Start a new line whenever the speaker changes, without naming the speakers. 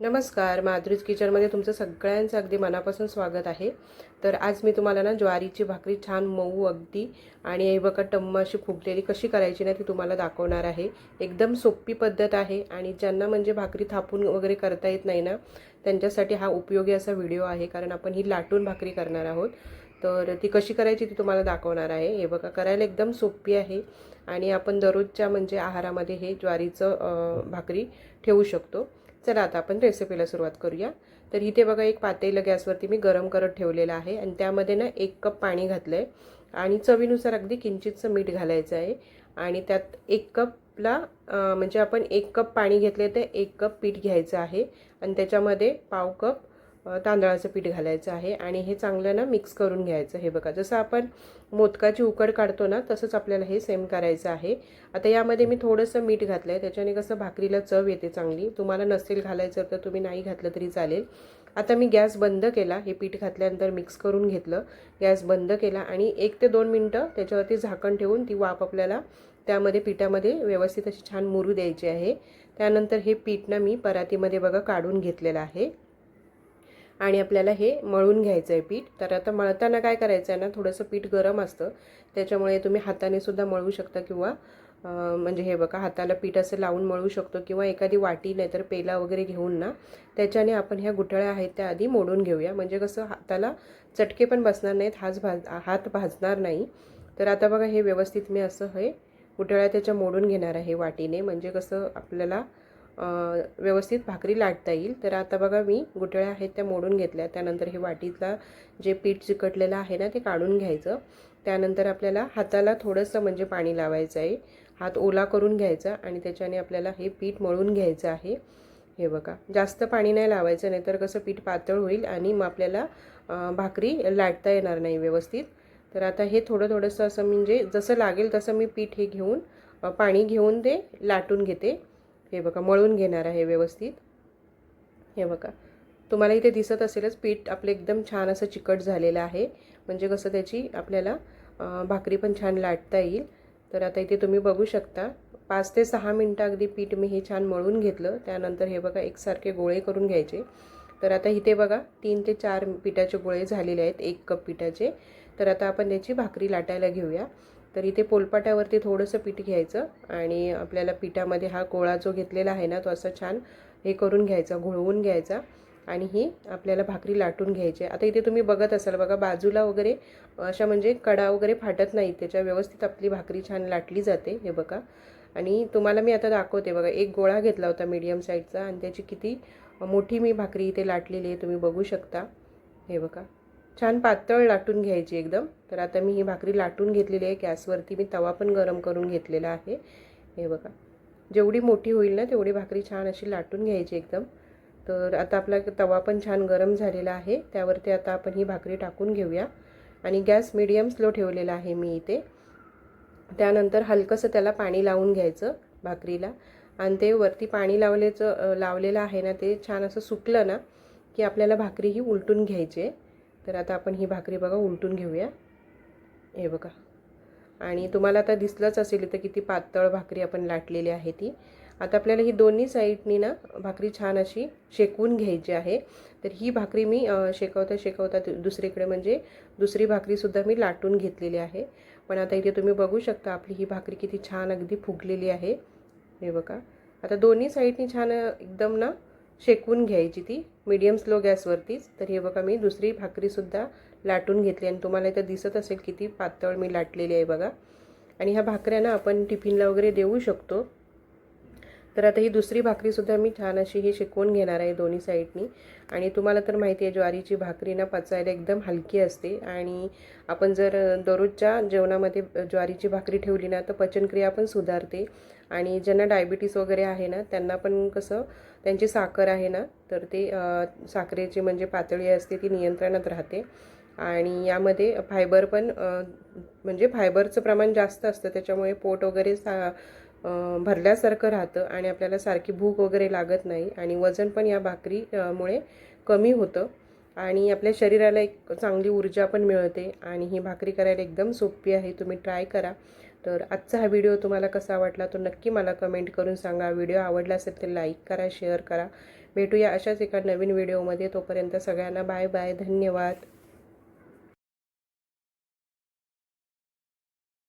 नमस्कार माधुरीज किचनमध्ये तुमचं सगळ्यांचं अगदी मनापासून स्वागत आहे. तर आज मी तुम्हाला ना ज्वारीची भाकरी छान मऊ अगदी आणि हे बघा टम्म अशी फुगलेली कशी करायची ना ती तुम्हाला दाखवणार आहे. एकदम सोपी पद्धत आहे आणि ज्यांना म्हणजे भाकरी थापून वगैरे करता येत नाही ना त्यांच्यासाठी हा उपयोगी असा व्हिडिओ आहे कारण आपण ही लाटून भाकरी करणार आहोत. तर ती कशी करायची ती तुम्हाला दाखवणार आहे. हे बघा करायला एकदम सोपी आहे आणि आपण दररोजच्या म्हणजे आहारामध्ये हे ज्वारीचं भाकरी ठेवू शकतो. चला आता आपण रेसिपीला सुरुवात करूया. तर इथे बघा एक पातेलं गॅसवरती मी गरम करत ठेवलेलं आहे आणि त्यामध्ये ना एक कप पाणी घातलं आहे आणि चवीनुसार अगदी किंचितचं मीठ घालायचं आहे. आणि त्यात एक कपला म्हणजे आपण एक कप पाणी घेतले तर एक कप पीठ घ्यायचं आहे. आणि त्याच्यामध्ये पाव कप तांदळाचं पीठ घालायचं आहे आणि हे चांगलं ना मिक्स करून घ्यायचं. हे बघा जसं आपण मोदकाची उकड काढतो ना तसंच आपल्याला हे सेम करायचं आहे. आता यामध्ये मी थोडंसं मीठ घातलं आहे त्याच्याने कसं भाकरीला चव येते चांगली. तुम्हाला नसेल घालायचं तर तुम्ही नाही घातलं तरी चालेल. आता मी गॅस बंद केला हे पीठ घातल्यानंतर मिक्स करून घेतलं. गॅस बंद केला आणि एक ते दोन मिनटं त्याच्यावरती झाकण ठेवून ती वाफ आपल्याला त्यामध्ये पिठामध्ये व्यवस्थित अशी छान मुरू द्यायची आहे. त्यानंतर हे पीठ ना मी परातीमध्ये बघा काढून घेतलेलं आहे. आणि आपल्याला हे मळून घ्यायचं आहे पीठ. तर आता मळताना काय करायचं आहे ना थोडंसं पीठ गरम असतं. त्याच्यामुळे तुम्ही हाताने सुद्धा मळू शकता किंवा म्हणजे हे बघा हाताला पीठ असं लावून मळू शकतो किंवा एखादी वाटी नाहीतर पेला वगैरे घेऊन ना त्याच्याने आपण ह्या गुठळ्या आहेत त्या आधी मोडून घेऊया. म्हणजे कसं हाताला चटके पण बसणार नाहीत हात भाज हात भाजणार नाही. तर आता बघा हे व्यवस्थित मी असं हे गुठळ्या त्याच्या मोडून घेणार आहे वाटीने. म्हणजे कसं आपल्याला व्यवस्थित भाकरी लाटता येईल. तर आता बघा मी गुठळ्या आहेत त्या मोडून घेतल्या. त्यानंतर हे वाटीतला जे पीठ चिकटलेलं आहे ना ते काढून घ्यायचं. त्यानंतर आपल्याला हाताला थोडंसं म्हणजे पाणी लावायचं आहे. हात ओला करून घ्यायचा आणि त्याच्याने आपल्याला हे पीठ मळून घ्यायचं आहे. हे बघा जास्त पाणी नाही लावायचं नाही तर कसं पीठ पातळ होईल आणि मग आपल्याला भाकरी लाटता येणार नाही व्यवस्थित. तर आता हे थोडं थोडंसं असं म्हणजे जसं लागेल तसं मी पीठ हे घेऊन पाणी घेऊन ते लाटून घेते. हे बघा मळून घेणार आहे व्यवस्थित. हे बघा तुम्हाला इथे दिसत असेलच पीठ आपलं एकदम छान असं चिकट झालेलं आहे. म्हणजे कसं त्याची आपल्याला भाकरी पण छान लाटता येईल. तर आता इथे तुम्ही बघू शकता पाच ते सहा मिनटं अगदी पीठ मी हे छान मळून घेतलं. त्यानंतर हे बघा एकसारखे गोळे करून घ्यायचे. तर आता इथे बघा तीन ते चार पिठाचे गोळे झालेले आहेत एक कप पिठाचे. तर आता आपण त्याची भाकरी लाटायला घेऊया. तर इथे पोलपाट्यावरती थोडंसं पीठ घ्यायचं आणि आपल्याला पिठामध्ये हा गोळा जो घेतलेला आहे ना तो असा छान हे करून घ्यायचा घोळवून घ्यायचा आणि ही आपल्याला भाकरी लाटून घ्यायची. आता इथे तुम्ही बघत असाल बघा बाजूला वगैरे अशा म्हणजे कडा वगैरे फाटत नाही त्याच्या व्यवस्थित आपली भाकरी छान लाटली जाते हे बघा. आणि तुम्हाला मी आता दाखवते बघा एक गोळा घेतला होता मीडियम साईजचा आणि त्याची किती मोठी मी भाकरी इथे लाटलेली आहे तुम्ही बघू शकता हे बघा. छान पातळ लाटून घ्यायची एकदम. तर आता मी ही भाकरी लाटून घेतलेली आहे. गॅसवरती मी तवा पण गरम करून घेतलेला आहे. हे बघा. जेवढी मोठी होईल ना तेवढी भाकरी छान अशी लाटून घ्यायची एकदम. तर आता आपला तवा पण छान गरम झालेला आहे. त्यावरती आता आपण ही भाकरी टाकून घेऊया. आणि गॅस मिडियम स्लो ठेवलेला आहे मी इथे. त्यानंतर हलकंसं त्याला पाणी लावून घ्यायचं भाकरीला. आणि ते वरती पाणी लावलेचं लावलेलं आहे ना ते छान असं सुकलं ना की आपल्याला भाकरी ही उलटून घ्यायची आहे. तर आता आपण ही भाकरी बघा उलटून घेऊया. हे बघा. आणि तुम्हाला आता दिसलंच असेल इथं किती पातळ भाकरी आपण लाटलेली आहे ती. आता आपल्याला ही दोन्ही साईडनी ना भाकरी छान अशी शेकवून घ्यायची आहे. तर ही भाकरी मी शेकवता शेकवता दुसरीकडे म्हणजे दुसरी भाकरीसुद्धा मी लाटून घेतलेली आहे. पण आता इथे तुम्ही बघू शकता आपली ही भाकरी किती छान अगदी फुगलेली आहे. हे बघा. आता दोन्ही साईडनी छान एकदम ना शेकवून घ्यायची ती. मीडियम स्लो गॅसवरतीच तर हे बघा मी दुसरी भाकरीसुद्धा लाटून घेतली आणि तुम्हाला इथं दिसत असेल किती पातळ मी लाटलेली आहे बघा. आणि ह्या भाकऱ्या ना आपण टिफिनला वगैरे देऊ शकतो. तर आता ही दुसरी भाकरीसुद्धा मी छान अशी ही शिकवून घेणार आहे दोन्ही साईडनी. आणि तुम्हाला तर माहिती आहे ज्वारीची भाकरी ना पचायला एकदम हलकी असते. आणि आपण जर दररोजच्या जेवणामध्ये ज्वारीची भाकरी ठेवली ना तर पचनक्रिया पण सुधारते. आणि ज्यांना डायबिटीस वगैरे आहे ना त्यांना पण कसं त्यांची साखर आहे ना तर ते साखरेची म्हणजे पातळी असते ती नियंत्रणात राहते. आणि यामध्ये फायबर पण म्हणजे फायबरचं प्रमाण जास्त असतं त्याच्यामुळे पोट वगैरे सा भरल्यासारखं राहतं आणि आपल्याला सारखी भूक वगैरे लागत नाही आणि वजन पण या भाकरी मुळे कमी होतं आणि आपल्या शरीराला एक चांगली ऊर्जा पण मिळते आणि ही भाकरी करायला एकदम सोपी आहे. तुम्ही ट्राय करा. तर आजचा हा व्हिडिओ तुम्हाला कसा वाटला तो नक्की मला कमेंट करून सांगा. व्हिडिओ आवडला असेल तर लाईक करा शेअर करा. भेटूया अशाच एका नवीन व्हिडिओमध्ये. तोपर्यंत सगळ्यांना बाय बाय. धन्यवाद.